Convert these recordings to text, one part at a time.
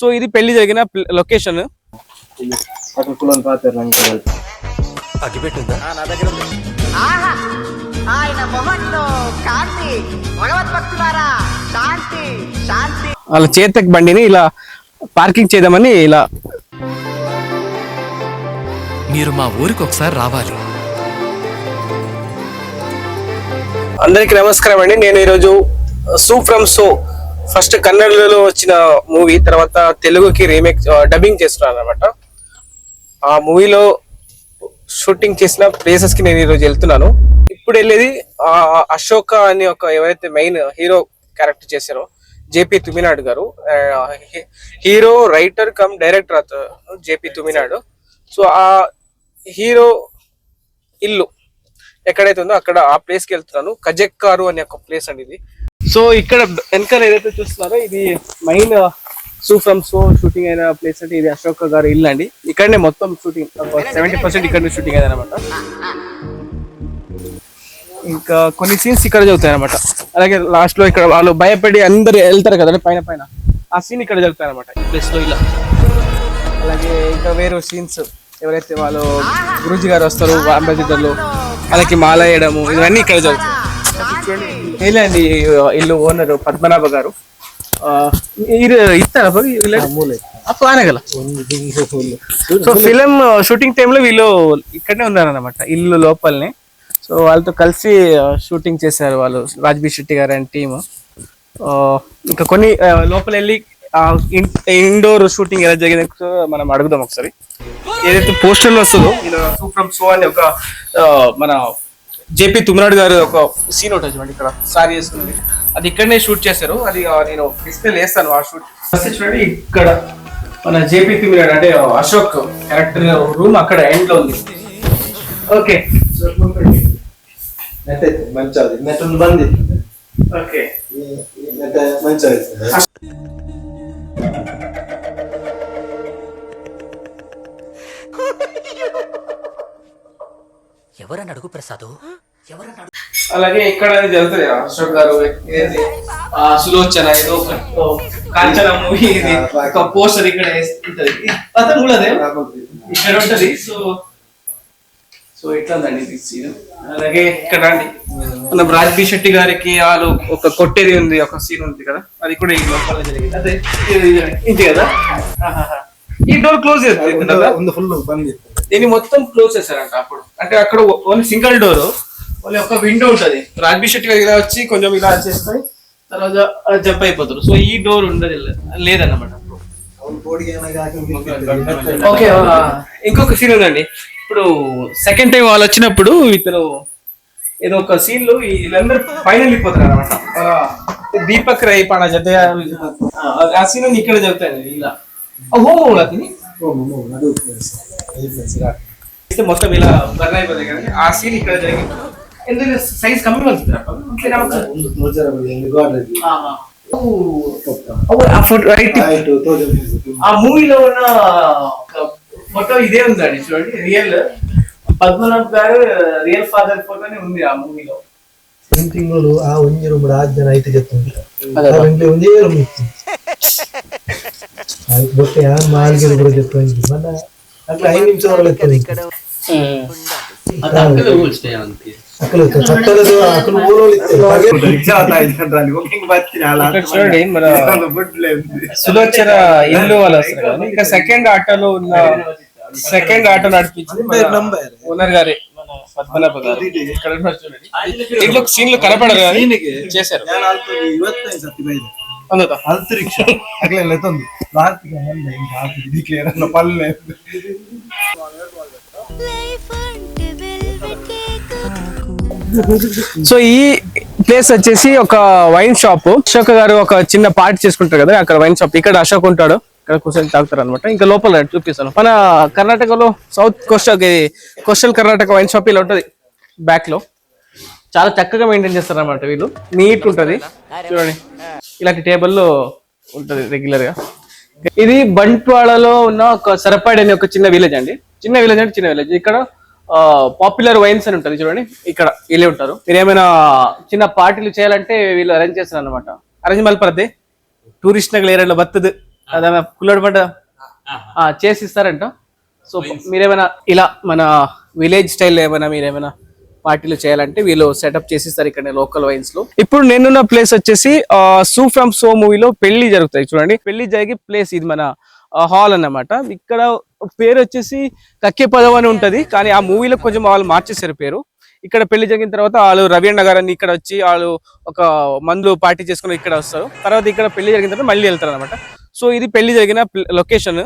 So ఇది పెళ్ళి జరిగిన లొకేషన్ వాళ్ళ చేతక్ బండిని ఇలా పార్కింగ్ చేద్దామని ఇలా మీరు మా ఊరికి ఒకసారి రావాలి. అందరికి నమస్కారం అండి. నేను ఈరోజు సూ ఫ్రమ్ సో ఫస్ట్ కన్నడలో వచ్చిన మూవీ తర్వాత తెలుగుకి రీమేక్ డబ్బింగ్ చేస్తున్నాను అనమాట ఆ మూవీలో షూటింగ్ చేసిన ప్లేసెస్కి నేను ఈరోజు వెళ్తున్నాను. ఇప్పుడు వెళ్ళేది ఆ అశోక అని ఒక ఎవరైతే మెయిన్ హీరో క్యారెక్టర్ చేశారో జేపీ తుమినాడు గారు. హీరో రైటర్ కమ్ డైరెక్టర్ అతను జేపీ తుమినాడు. సో ఆ హీరో ఇల్లు ఎక్కడైతే ఉందో అక్కడ ఆ ప్లేస్కి వెళ్తున్నాను. కజెక్కారు అనే ఒక ప్లేస్ అండి ఇది. సో ఇక్కడ వెనకాల ఏదైతే చూస్తున్నారో ఇది main Su from So shooting అయిన ప్లేస్ అంటే ఇది అశోక్ గారు ఇల్లు అండి. ఇక్కడనే మొత్తం షూటింగ్ సెవెంటీ పర్సెంట్ ఇక్కడ షూటింగ్ అయింది అనమాట ఇంకా కొన్ని సీన్స్ ఇక్కడ జరుగుతాయి అనమాట అలాగే లాస్ట్లో ఇక్కడ వాళ్ళు భయపడి అందరు వెళ్తారు కదండి పైన పైన. ఆ సీన్ ఇక్కడ జరుగుతాయి అనమాట ఈ ప్లేస్లో ఇలా. అలాగే ఇంకా వేరే సీన్స్ ఎవరైతే వాళ్ళు గురూజీ గారు వస్తారు అంబేద్కర్లు వాళ్ళకి మాల వేయడము ఇవన్నీ ఇక్కడ జరుగుతాయి. వీళ్ళే అండి ఇల్లు ఓనర్ పద్మనాభ గారు. ఇస్తారా సో ఫిలిం షూటింగ్ టైంలో వీళ్ళు ఇక్కడనే ఉన్నారన్నమాట ఇల్లు లోపలనే. సో వాళ్ళతో కలిసి షూటింగ్ చేశారు వాళ్ళు రాజ్బీ శెట్టి గారు అండ్ టీమ్ ఇంకా కొన్ని లోపల వెళ్ళి ఇండోర్ షూటింగ్ ఎలా జరిగింది మనం అడుగుదాం ఒకసారి. ఏదైతే పోస్టర్లో వస్తుందో సూప్రమ్ సో అని ఒక మన జేపీ తుమ్రాడ్ గారు ఒక సీన్ ఉంటుంది చూడండి ఇక్కడ. సారీ వేసుకుంది. అది ఇక్కడనే షూట్ చేశారు. అది నేను డిస్ప్లే వేస్తాను ఆ షూట్ ఫస్ట్ చూడండి ఇక్కడ మన జేపీ తుమ్రాడ్ అంటే అశోక్ క్యారెక్టర్ రూమ్ అక్కడ ఎండ్లో ఉంది. ఓకే. మంచిది నెట్ ఉంది. బంది ఓకే. నెట్ ఎవరని అడుగు ప్రసాదు? అలాగే ఇక్కడ అనేది జరుగుతుంది అశోక్ గారు ఏది? ఆ సులోచన ఏదో కాంచన మూవీ ఇది. ఒక పోస్టర్ ఇక్కడ వేసి ఉంటది. అతను కూడా అదే? ఇక్కడ ఉంటది. సో సో ఇట్లాందండి ఇది సీన్ అలాగే ఇక్కడ అండి మనం రాజ్బీ శెట్టి గారికి వాళ్ళు ఒక కొట్టేది ఉంది ఒక సీన్ ఉంది కదా. అది కూడా ఈ లోపల జరిగింది. అదే ఇది- కదా? ఈ డోర్ క్లోజ్ ఉంది ఫుల్ బంది దీన్ని మొత్తం క్లోజ్ చేశారంట అప్పుడు. అంటే అక్కడ ఓన్లీ సింగిల్ డోర్ ఓన్లీ ఒక విండో ఉంటది. రాజ్బీ శెట్టి గారు ఇలా వచ్చి కొంచెం ఇలా చేసుకొని తర్వాత జంప్ అయిపోతారు. సో ఈ డోర్ ఉండదు లేదన్నమాట ఓకే ఇంకొక సీన్ ఉందండి. ఇప్పుడు సెకండ్ టైం వాళ్ళు వచ్చినప్పుడు ఇతను ఏదో ఒక సీన్లో వీళ్ళందరూ పైన వెళ్ళిపోతారు అనమాట దీపక్ రై పాణ జత ఆ సీన్ ఇక్కడ జరుగుతాయి ఇలా. హోమ్ ఇస్తే మొత్తం ఇలా బర్న్ అయిపోతాయి కదా ఆ సీన్ ఇక్కడ జరిగింది. ఎందుకంటే సైజ్ కమ్మి వెళ్తుంది రైట్ ఆ మూవీలో ఉన్న ఫోటో ఇదే ఉందండి చూడండి రియల్ పద్మనాభ్ గారు రియల్ ఫాదర్ ఫోటోనే ఉంది ఆ మూవీలో ತಿಂಗಳು ಆ ಒಂಜಿ ರೂಮ್ ಆರು ಜನ ಐದು ಜೊತೆ ಅದೇ. ಒಂದೇ ರೂಮ್ ಇತ್ತು ಆಯ್ತು ಬೊಟ್ಟೆ ಯಾರು ಮಾಲ್ಗೆ ಕೂಡ ಜೊತೆ ಒಂಜಿ ಮನ ಅಕ್ಲ ಐದು ನಿಮಿಷ ಒಳಗೆ ಅಕ್ಕಲು ಕಟ್ಟಡದು ಅಕ್ಕಲು ಊರೋಳು ఇక్కడ చూడండి మన సులోచన ఇల్లు వాళ్ళు వస్తారు కదా ఇంకా సెకండ్ ఆటోలో ఉన్న సెకండ్ ఆటో నడిపించింది మన ఓనర్ గారే మన పద్మనాభ గారు ఇక్కడ ఉన్నారు చూడండి దీంట్లో సీన్లు కనపడరు కానీ చేశారు అందుతా ಅಂತರಿಕ್ಷ ಅಗ್ಲೆಲ್ಲ ತಂದು ರಾತ್ರಿಗೆ ಮಂದೆ ಹಿಂಗೆ ಹಾಕಿದ್ದು ಕ್ಲಿಯರ್ ಅನ್ನ ಪಲ್ಲೆ సో ఈ ప్లేస్ వచ్చేసి ఒక వైన్ షాప్ అశోక్ గారు ఒక చిన్న పార్టీ చేసుకుంటారు కదా అక్కడ వైన్ షాప్ ఇక్కడ అశోక్ ఉంటాడు ఇక్కడ కూర్చొని తాగుతారు అనమాట ఇంకా లోపల చూపిస్తాను. మన కర్ణాటకలో south coastal coastal Karnataka wine shop ఇలా ఉంటది. బ్యాక్లో. చాలా చక్కగా మెయింటైన్ చేస్తారు అనమాట వీళ్ళు. నీట్ ఉంటది. చూడండి. ఇలాంటి టేబుల్ ఉంటది రెగ్యులర్గా. ఇది బంట్వాడలో ఉన్న ఒక సరపాడి అనే ఒక చిన్న విలేజ్ అండి. చిన్న విలేజ్ అంటే చిన్న విలేజ్ ఇక్కడ పాపులర్ వైన్స్ అని ఉంటుంది చూడండి. ఇక్కడ వీళ్ళే ఉంటారు. మీరు ఏమైనా చిన్న పార్టీలు చేయాలంటే వీళ్ళు అరేంజ్ చేస్తారు అనమాట అరేంజ్ మల్పరదే టూరిస్ట్ నగర్ ఏరియాలో బత్తదు కుల్లడి పంట ఆ, చేసి ఇస్తారంట. సో మీరేమైనా ఇలా మన విలేజ్ స్టైల్ ఏమైనా మీరేమైనా పార్టీలు చేయాలంటే వీళ్ళు సెటప్ చేసిస్తారు ఇక్కడ లోకల్ వైన్స్లో. ఇప్పుడు నేనున్న ప్లేస్ వచ్చేసి సూ ఫ్రమ్ సో మూవీలో పెళ్ళి జరుగుతాయి చూడండి. పెళ్ళి జరిగే ప్లేస్ ఇది మన హాల్ అన్నమాట. ఇక్కడ పేరు వచ్చేసి కక్కే పదం అని ఉంటది కానీ ఆ మూవీలో కొంచెం వాళ్ళు మార్చేశారు పేరు. ఇక్కడ పెళ్ళి జరిగిన తర్వాత వాళ్ళు రవీంద్ర గారు అని ఇక్కడ వచ్చి వాళ్ళు ఒక మందులు పార్టీ చేసుకుని ఇక్కడ వస్తారు. తర్వాత ఇక్కడ పెళ్ళి జరిగిన తర్వాత మళ్ళీ వెళ్తారు అనమాట సో ఇది పెళ్ళి జరిగిన లొకేషన్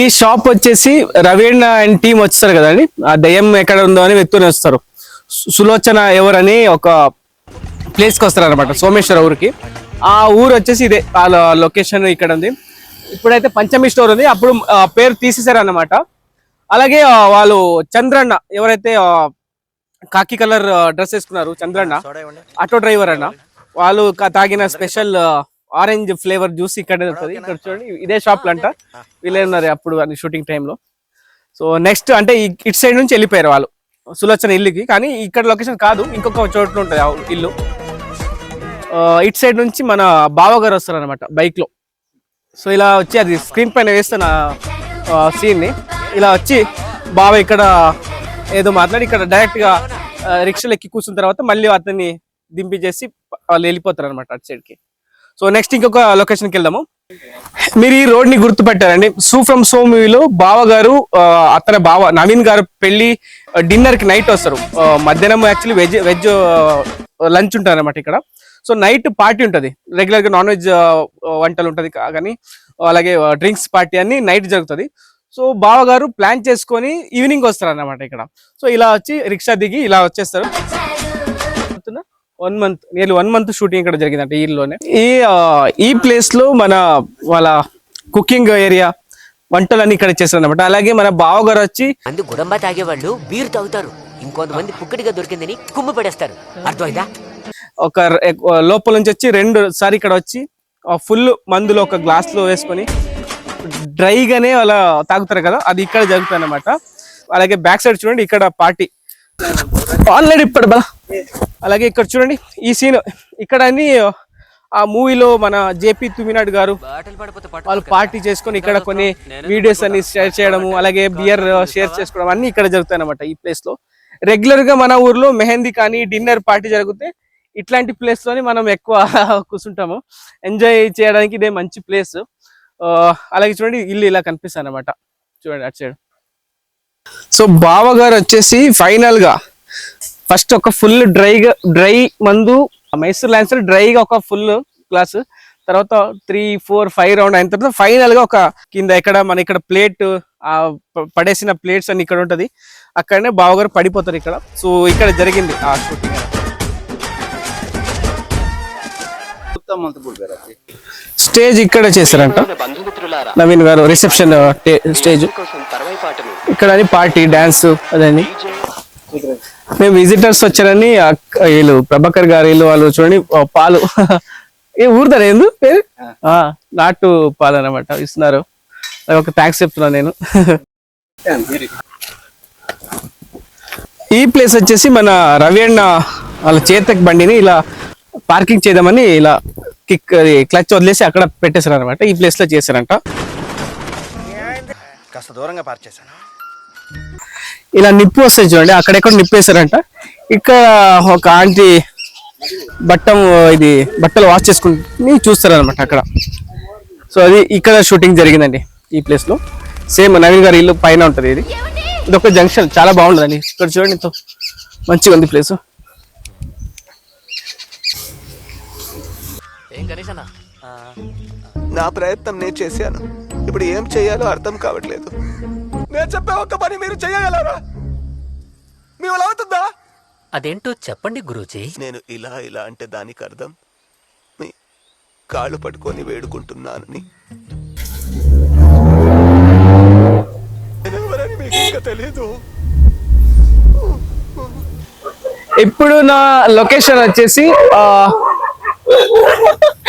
ఈ షాప్ వచ్చేసి రవీణ అండ్ టీం వచ్చేస్తారు కదండి. ఆ దయ్యం ఎక్కడ ఉందో అని వెతుకుని వస్తారు. సులోచన ఎవరని ఒక ప్లేస్కి వస్తారు అనమాట సోమేశ్వర ఊరికి. ఆ ఊరు వచ్చేసి ఇదే వాళ్ళ లొకేషన్ ఇక్కడ ఉంది. ఇప్పుడైతే పంచమి స్టోర్ ఉంది. అప్పుడు పేరు తీసేశారు అనమాట అలాగే వాళ్ళు చంద్రన్న ఎవరైతే కాకి కలర్ డ్రెస్ వేసుకున్నారు చంద్రన్న. ఆటో డ్రైవర్ అన్న. వాళ్ళు తాగిన స్పెషల్ ఆరెంజ్ ఫ్లేవర్ జ్యూస్ ఇక్కడ ఇక్కడ చూడండి. ఇదే షాప్ అంట. వీళ్ళే ఉన్నారు అప్పుడు షూటింగ్ టైంలో. సో నెక్స్ట్ అంటే ఇటు సైడ్ నుంచి వెళ్ళిపోయారు వాళ్ళు. సులోచన ఇల్లుకి. కానీ ఇక్కడ లొకేషన్ కాదు. ఇంకొక చోట్ల ఉంటుంది ఇల్లు. ఇటు సైడ్ నుంచి మన బావగారు వస్తారు అనమాట బైక్లో సో ఇలా వచ్చి అది స్క్రీన్ పైన వేస్తున్న సీన్ని ఇలా వచ్చి బావ ఇక్కడ ఏదో మాట్లాడి ఇక్కడ డైరెక్ట్గా ఆ, రిక్షాలో ఎక్కి కూర్చున్న తర్వాత మళ్ళీ అతన్ని దింపించేసి వాళ్ళు వెళ్ళిపోతారు అనమాట అటు సైడ్కి. సో నెక్స్ట్ ఇంకొక లొకేషన్కి వెళ్దాము. మీరు ఈ రోడ్ని గుర్తుపెట్టారండి. సూ ఫ్రమ్ సో మూవీలో బావ గారు అతని బావ నవీన్ గారు పెళ్ళి డిన్నర్కి నైట్ వస్తారు. మధ్యాహ్నం యాక్చువల్లీ వెజ్ వెజ్ లంచ్ ఉంటుంది అనమాట ఇక్కడ. సో నైట్ పార్టీ ఉంటుంది. రెగ్యులర్గా నాన్ వెజ్ వంటలు ఉంటుంది కానీ అలాగే డ్రింక్స్ పార్టీ అన్ని నైట్ జరుగుతుంది. సో బావ గారు ప్లాన్ చేసుకొని ఈవినింగ్ వస్తారు అన్నమాట ఇక్కడ. సో ఇలా వచ్చి రిక్షా దిగి ఇలా వచ్చేస్తారు. One month nearly one month shooting ఇక్కడ జరిగిందంట ఈ ఇల్లులోనే. ఈ ఈ ప్లేస్లో మన వాళ్ళ కుకింగ్ ఏరియా వంటలన్నీ ఇక్కడ చేస్తారు అనమాట అలాగే మన బావగారు వచ్చి మంది గుడంబ తాగేవాళ్ళు బీరు తాగుతారు. ఇంకొంతమంది పుక్కడిగా దొరికిందని కుమ్ము పడేస్తారు. అర్థమైందా? ఒక లోపల నుంచి వచ్చి రెండు సారి ఇక్కడ వచ్చి ఫుల్ మందులో ఒక గ్లాస్లో వేసుకొని డ్రైగానే అలా తాగుతారు కదా అది ఇక్కడ జరుగుతుంది అనమాట అలాగే బ్యాక్ సైడ్ చూడండి ఇక్కడ పార్టీ. ఆల్రెడీ ఇప్పుడు బా. అలాగే ఇక్కడ చూడండి ఈ సీన్. ఇక్కడ అన్ని ఆ మూవీలో మన జేపీ తుమినాడ్ గారు వాళ్ళు పార్టీ చేసుకొని ఇక్కడ కొన్ని వీడియోస్ అన్ని షేర్ చేయడము అలాగే బియర్ షేర్ చేసుకోవడం అన్ని ఇక్కడ జరుగుతాయి అనమాట ఈ ప్లేస్లో. రెగ్యులర్గా మన ఊర్లో మెహందీ కానీ డిన్నర్ పార్టీ జరిగితే ఇట్లాంటి ప్లేస్లోనే మనం ఎక్కువ కూర్చుంటాము. ఎంజాయ్ చేయడానికి ఇదే మంచి ప్లేస్ అలాగే చూడండి ఇల్లు ఇలా కనిపిస్తుంది అనమాట చూడండి అటు సైడ్. సో బావగారు వచ్చేసి ఫైనల్గా ఫస్ట్ ఒక ఫుల్ డ్రైగా డ్రై మందు మైసూర్ లాన్సర్ డ్రైగా ఒక ఫుల్ గ్లాస్ తర్వాత త్రీ ఫోర్ ఫైవ్ రౌండ్ అయిన తర్వాత ఫైనల్గా ఒక కింద ఎక్కడ మన ఇక్కడ ప్లేట్ పడేసిన ప్లేట్స్ అన్ని ఇక్కడ ఉంటది. అక్కడనే బావగారు పడిపోతారు ఇక్కడ. సో ఇక్కడ జరిగింది ఆ షూటింగ్ స్టేజ్ ఇక్కడ చేశారంట. నవీన్ గారు రిసెప్షన్ స్టేజ్. ఇక్కడ అని పార్టీ డాన్స్ అదని మేము విజిటర్స్ వచ్చారని వీళ్ళు ప్రభాకర్ గారు వీళ్ళు వాళ్ళు చూడండి పాలు. ఏ ఊరుతారు ఏందు పేరు? నాటు పాలు అనమాట ఇస్తున్నారు. ఒక థ్యాంక్స్ చెప్తున్నాను నేను. ఈ ప్లేస్ వచ్చేసి మన రవి అన్న వాళ్ళ చేతక్ బండిని ఇలా పార్కింగ్ చేద్దామని ఇలా కిక్ క్లచ్ వదిలేసి అక్కడ పెట్టేశారు అనమాట ఈ ప్లేస్లో చేశారంట. కాస్త దూరంగా పార్క్ చేశాను. ఇలా నిప్పు వస్తాయి చూడండి అక్కడెక్కడ నిప్పు వేశారంట ఇక్కడ ఒక ఆంటీ బట్టం ఇది బట్టలు వాష్ చేసుకుని చూస్తారు అనమాట అక్కడ. సో అది ఇక్కడ షూటింగ్ జరిగిందండి ఈ ప్లేస్లో. సేమ్ నవీన్ గారి ఇల్లు పైన ఉంటది ఇది. ఇది ఒక జంక్షన్ చాలా బాగుంటుందండి ఇక్కడ చూడండి మంచిగా ఉంది ప్లేస్ గణేష్ అన్న. నా ప్రయత్నం నేను చేశాను. ఇప్పుడు ఏం చేయాలో అర్థం కావట్లేదు. నేను చెప్పే ఒక్క పని మీరు చేయగలరా? మీ వల్ల అవుతుందా? అదేంటో చెప్పండి గురూజీ. నేను ఇలా ఇలా అంటే దానికి అర్థం. మీ కాళ్ళు పట్టుకొని వేడుకుంటున్నానని. నేనెవరని మీకు ఇంకా తెలీదు. ఇప్పుడు నా లొకేషన్ వచ్చేసి ఆ,